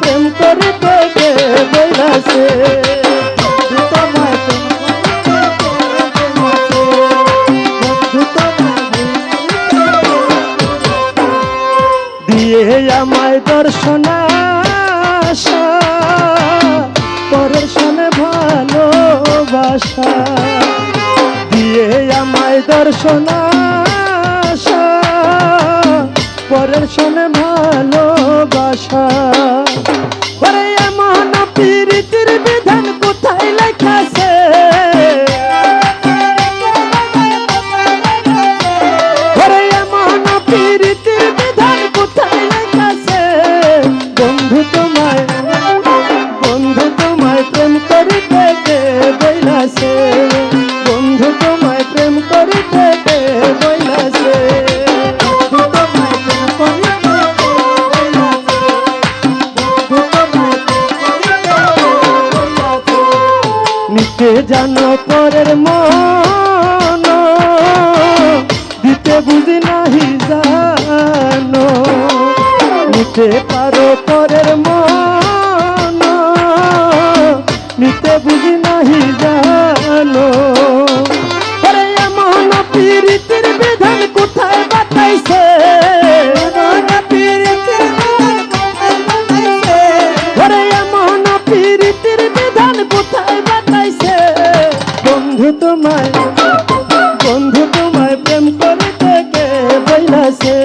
প্রেম করে তোকে বইলাছে দিয়ে আমায় দর্শনা পরের ভালোবাসা। দিয়ে আমায় দর্শনা পরের শোনে ভালোবাসা। ওরে, এমন প্রীতির বিধান কোথায় লেখাছে? ওরে, এমন প্রীতির বিধান কোথায় লেখাছে? বন্ধু তোমায় নিতে জানো পরের মন। দিতে বুঝি নাহি জানো নিতে পারো পরের মন। নিতে বুঝি নাহি জানো বন্ধু তোমায় বন্ধু তোমায় প্রেম করিতে কে বইলাছে।